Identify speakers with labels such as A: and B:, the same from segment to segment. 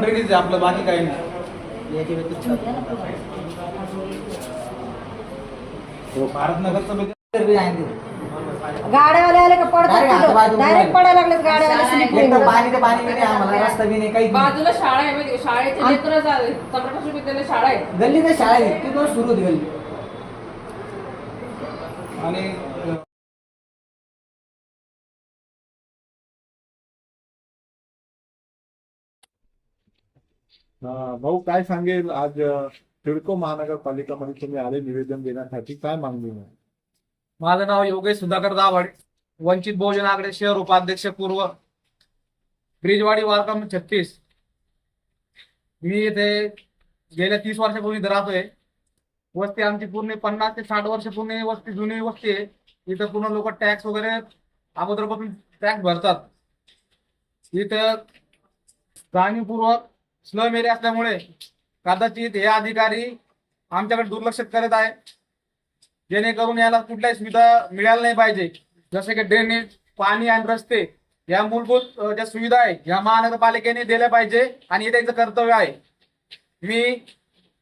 A: Drainage आहे आपलं बाकी काही नाही
B: याच्या व्यतिरिक्त
A: भारत नगरचं म्हणजे.
C: गाड्यावाले आले का पडतात डायरेक्ट. पडायला लागलेत गाड्यावाले.
B: पाणी ते पाणी नाही आम्हाला रस्ता बी नाही काही
D: बाजूला शाळा आहे माहिती? शाळेचे चंद्रकाशी विद्यालय शाळा आहे
B: गल्ली शाळा आहे ती दोन सुरू होती गल्ली
A: आणि
E: भाऊ काय सांगेल? आज अ, सिडको महानगरपालिकामध्ये तुम्ही आले निवेदन देण्यासाठी. काय मागणी आहे?
A: माझं नाव योगेश सुधाकर दाभाडे वंचित बहुजन आघाडी शहर उपाध्यक्ष पूर्व ब्रिजवाडी वारकम छत्तीस. मी इथे गेल्या तीस वर्षापूर्वी राहतोय. वस्ती आमची पूर्ण पन्नास ते साठ वर्ष पूर्ण वस्ती जुनी वस्ती आहे. इथं पूर्ण लोक टॅक्स वगैरे अगोदरपासून टॅक्स भरतात. इथं जाणीवपूर्वक स्लम एरिया असल्यामुळे कदाचित हे अधिकारी आमच्याकडे दुर्लक्ष करत आहे. जेणेकरून याला कुठल्याही सुविधा मिळायला नाही पाहिजे. जसे की ड्रेनेज पाणी आणि रस्ते या मूलभूत ज्या सुविधा आहे या महानगरपालिकेने दिल्या पाहिजे आणि हे त्यांचं कर्तव्य आहे. मी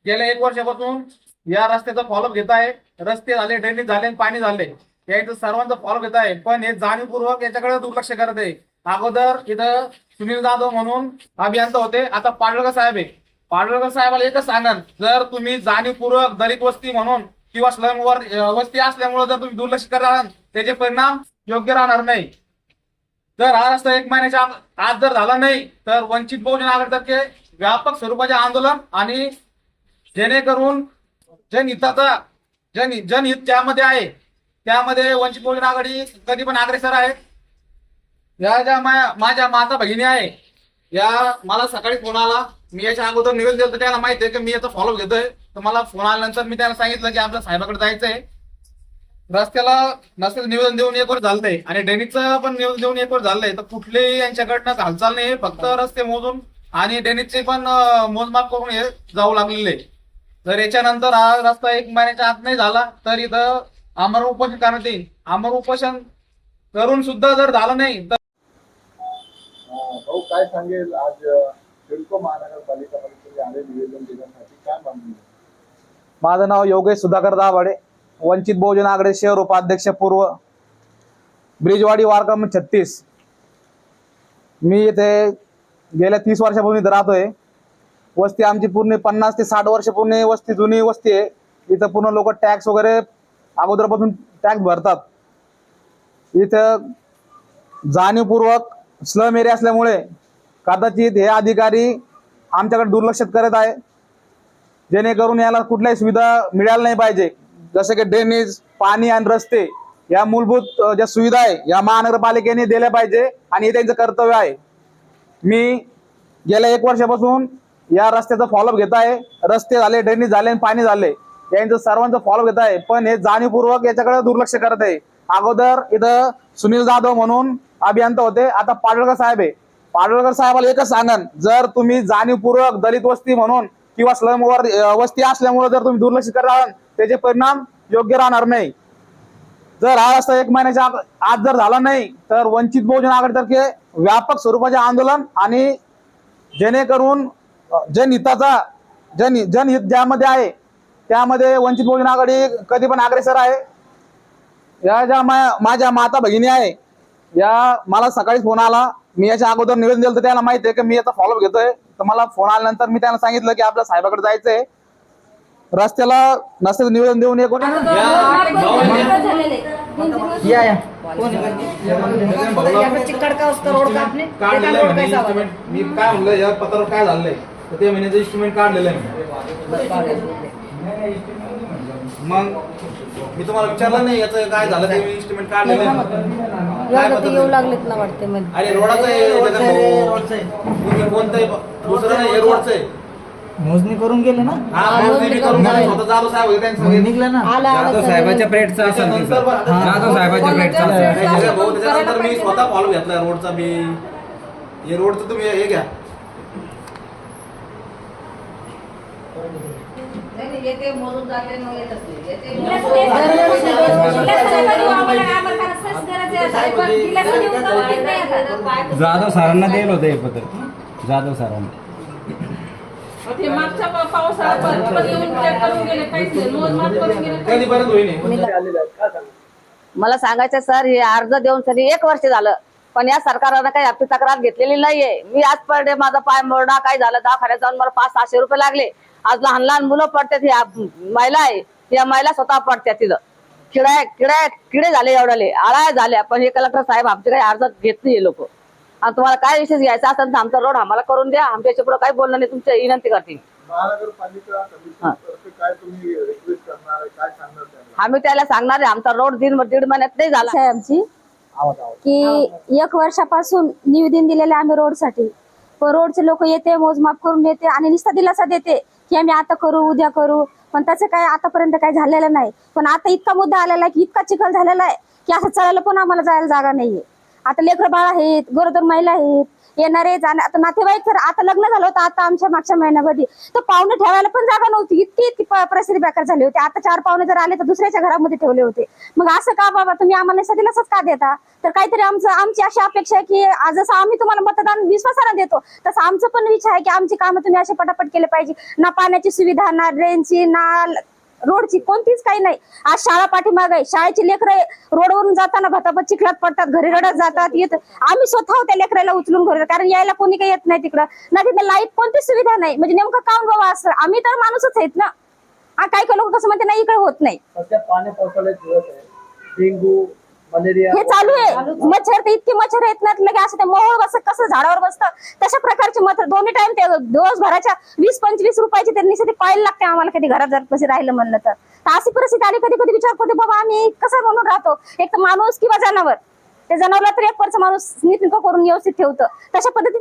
A: गेल्या एक वर्षापासून या रस्त्याचा फॉलोअप घेत आहे. रस्ते झाले ड्रेनेज झाले आणि पाणी झाले. याचं सर्वांचा फॉलोअप घेत आहे. पण हे जाणीवपूर्वक याच्याकडे दुर्लक्ष करत आहे. अगोदर इथं सुनील जाधव म्हणून अभियंता होते. आता पाडळकर साहेब आहे. पाडळकर साहेबाला एकच सांगणार जर तुम्ही जाणीवपूर्वक दलित वस्ती म्हणून किंवा स्लम वर वस्ती असल्यामुळे जर तुम्ही दुर्लक्ष कराल त्याचे परिणाम योग्य राहणार नाही. जर हा रस्ता एक महिन्याच्या आज जर झाला नाही तर वंचित बहुजन आघाडीतर्फे व्यापक स्वरूपाचे आंदोलन आणि जेणेकरून जनहिताचा जन जनहित ज्यामध्ये आहे त्यामध्ये वंचित बहुजन आघाडी कधी पण अग्रेसर आहे. या ज्या मा- माझ्या माता भगिनी आहे. या मला सकाळी फोन आला. मी याच्या अगोदर निवेदन दिलं तर त्याला माहिती आहे की मी याचा फॉलो घेतोय. तर मला फोन आल्यानंतर मी त्याला सांगितलं की आपल्या साहेबाकडे जायचंय. रस्त्याला रस्त्याचं निवेदन देऊन एक वर झालंय. आणि डेनिसचं पण निवेदन देऊन एक वर झालंय. तर कुठलेही यांच्याकडनं हालचाल नाही. फक्त रस्ते मोजून आणि डेनिसचे पण मोजमाप करून हे जाऊ लागलेले. जर याच्यानंतर हा रस्ता एक महिन्याच्या आत नाही झाला. तर इथं अमर उपोषण करण्यात येईल. आमरण उपोषण करून सुद्धा जर झालं नाही तर
E: काय सांगेल? आज सिडको महानगरपालिका तुम्ही आले निवेदन देण्यासाठी. काय मागणी
A: माझं नाव योगेश सुधाकर दाभाडे वंचित बहुजन आघाडी शहर उपाध्यक्ष पूर्व ब्रिजवाडी वारकम छत्तीस. मी इथे गेल्या तीस वर्षापूर्वी इथं राहतोय. वस्ती आमची पूर्ण पन्नास ते साठ वर्ष पूर्ण वस्ती जुनी वस्ती आहे. इथं पूर्ण लोक टॅक्स वगैरे अगोदरपासून टॅक्स भरतात. इथं जाणीवपूर्वक स्लम एरिया असल्यामुळे कदाचित हे अधिकारी आमच्याकडे दुर्लक्षित करत आहे. जेणेकरून याला कुठल्याही सुविधा मिळायला नाही पाहिजे. जसे की ड्रेनेज पाणी आणि रस्ते या मूलभूत ज्या सुविधा आहे या महानगरपालिकेने दिल्या पाहिजे आणि हे त्यांचं कर्तव्य आहे. मी गेल्या एक वर्षापासून या रस्त्याचा फॉलोअप घेत आहे. रस्ते झाले ड्रेनेज झाले आणि पाणी झाले. यांचं सर्वांचं फॉलोअप घेत आहे. पण हे जाणीवपूर्वक याच्याकडे दुर्लक्ष करत आहे. अगोदर इथं सुनील जाधव म्हणून अभियंता होते. आता पाडळकर साहेब आहे. पाडळकर साहेबाला एकच सांगन जर तुम्ही जाणीवपूर्वक दलित वस्ती म्हणून किंवा स्लमवर वस्ती असल्यामुळे जर तुम्ही दुर्लक्ष राहाल त्याचे परिणाम योग्य राहणार नाही. जर हा रस्ता एक महिन्याच्या आत- जर झाला नाही तर वंचित बहुजन आघाडीतर्फे व्यापक स्वरूपाचे आंदोलन आणि जेणेकरून जनहिताचा जन जनहित ज्यामध्ये आहे त्यामध्ये वंचित बहुजन आघाडी कधी पण अग्रेसर आहे. या ज्या मा- माझ्या माता भगिनी आहे या मला सकाळी फोन आला. मी याच्या अगोदर निवेदन दिलं तर त्याला माहिती आहे की मी याचा फॉलोअप घेतोय. तर मला फोन आल्यानंतर मी त्यांना सांगितलं की आपल्या साहेबाकडे जायचंय. रस्त्याला नसतं निवेदन देऊन एक
B: या
A: काढलेलं आहे म्हणे instrument. मी काय म्हणलं पत्रावर काय झालंय? तर ते महिन्याचं इन्स्ट्रुमेंट काढलेलं आहे. मग मी तुम्हाला विचारलं नाही याचं काय झालं ते इन्स्ट्रुमेंट काढलेलं आहे. पत्र
C: येऊ? लागलेत ना वाटते मध्ये
A: अरे रोडाचं आहे
B: रोडचं आहे.
A: तुम्ही कोणतं? दुसरं नाही हे रोडचं आहे
B: मोजणी करून गेले ना
A: हा
C: हा,
A: मोजणी मी करून
C: मोजणी
A: गेलो. स्वतः जाधव साहेब होते त्यांनी सांगितलं.
B: निघलं ना
C: आला
F: जाधव. साहेबाच्या प्लेटचा असेल ते
A: त्याच्यानंतर. बरं,
B: हा.
F: जाधव साहेबाच्या प्लेटचा
A: नाही,
F: असेल.
A: नाही, भाऊ, त्याच्यानंतर मी स्वतः फॉलो घेतलाय रोडचा मी हे रोडचं तुम्ही हे घ्या
D: येते मोजून जाते न येत असते येते
C: दरवर्षी
F: जाधव सरांना दिलं होतं हे? पत्र जाधव सरांना
G: मला सांगायचं सर हे अर्ज देऊन सरी एक वर्ष झालं. पण या सरकारनं काही आपली तक्रार घेतलेली नाहीये. मी आज पर डे माझा पाय मोडा काय झालं? दवाखान्यात जाऊन मला पाच सहाशे रुपये लागले. आज लहान लहान मुलं पडतात ह्या महिला आहे. या महिला स्वतः पडतात तिथं. किड्या किड्या किडे झाले एवढ्याले. आळ्या झाल्या पण हे कलेक्टर साहेब आमचे काही अर्ज घेत नाही लोक. आणि तुम्हाला काय विशेष घ्यायचा असेल तर आमचा रोड आम्हाला करून द्या. आमच्या याच्यापुढे काही बोलणं नाही. तुमची विनंती करते.
E: महानगरपालिका कमिशनर तर्फे काय तुम्ही रिक्वेस्ट करणार आहे? काय सांगणार त्यांना?
G: आम्ही त्याला सांगणार आहे आमचा रोड दीड दीड महिन्यात नाही झाला.
H: आहे आमची की एक वर्षापासून निवेदन दिलेले आम्ही रोडसाठी पण रोडचे लोक येते मोजमाप करून येते आणि नुसता दिलासा देते. की आम्ही आता करू उद्या करू. पण त्याचं काय आतापर्यंत काही झालेलं नाही. पण आता इतका मुद्दा आलेला आहे की इतका चिखल झालेला आहे की असं चढायला पण आम्हाला जायला जागा नाहीये. आता लेकरं बाळ आहेत गरोदर महिला आहेत येणारे जाणार आता नातेवाईक तर आता लग्न झालं होतं आता आमच्या मागच्या महिन्यामध्ये. तर पाहुणे ठेवायला पण जागा नव्हती इतकी इतकी प- परिस्थिती बेकार झाली होती. आता चार पाहुणे जर आले तर दुसऱ्याच्या घरामध्ये ठेवले होते. मग असं का बाबा तुम्ही आम्हाला सदिलासच का देता? तर काहीतरी आमचं आमची अशी अपेक्षा आहे की जसं आम्ही तुम्हाला मतदान विश्वासानं देतो तसं आमचं पण विचार आहे की आमची कामं तुम्ही असे पटापट केले पाहिजे. ना पाण्याची सुविधा ना ड्रेनची ना रोडची कोणतीच काही नाही. आज शाळा पाठीमाग आहे. शाळेची लेकरं रोडवरून जाताना भतापत चिखलात पडतात घरी रडत जातात. येत आम्ही स्वतः त्या लेकराला उचलून घरी कारण यायला कोणी काही येत नाही तिकडं. ना तिथे लाइट कोणतीच सुविधा नाही. म्हणजे नेमकं काऊन बाबा असं आम्ही तर माणूसच आहेत ना. हा काही काही लोक कसं म्हणते नाही इकडे होत नाही. हे चालू आहे. मच्छर तर इतके मच्छर येत नाहीत लगे असं ते मोहोळ बसत कसं झाडावर बसतं. तशा प्रकारचे मच्छर दोन्ही टाइम ते दिवसभराच्या वीस पंचवीस रुपयाचे त्यांनी ते कॉईल लागते आम्हाला. कधी घरात जर कशी राहिलं म्हणलं तर. तर अशी परिस्थिती आली कधी कधी विचार करते बाबा आम्ही कसं म्हणून राहतो? एक तर माणूस किंवा जनावर. ते जनावरला तर एक वर्ष माणूस नीट करून व्यवस्थित ठेवतं. तशा पद्धतीने